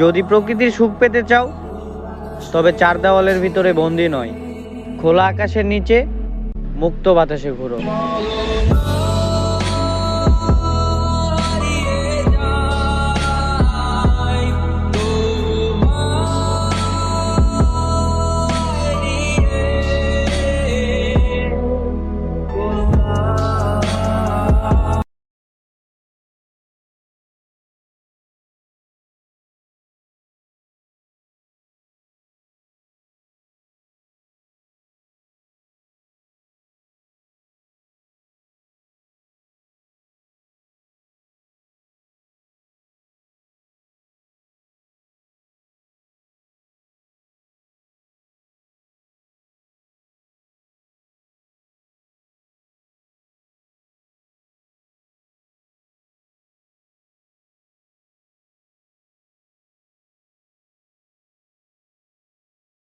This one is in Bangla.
যদি প্রকৃতির সুখ পেতে চাও, তবে চার দেওয়ালের ভিতরে বন্দি নয়। খোলা আকাশের নিচে মুক্ত বাতাসে ঘুরো।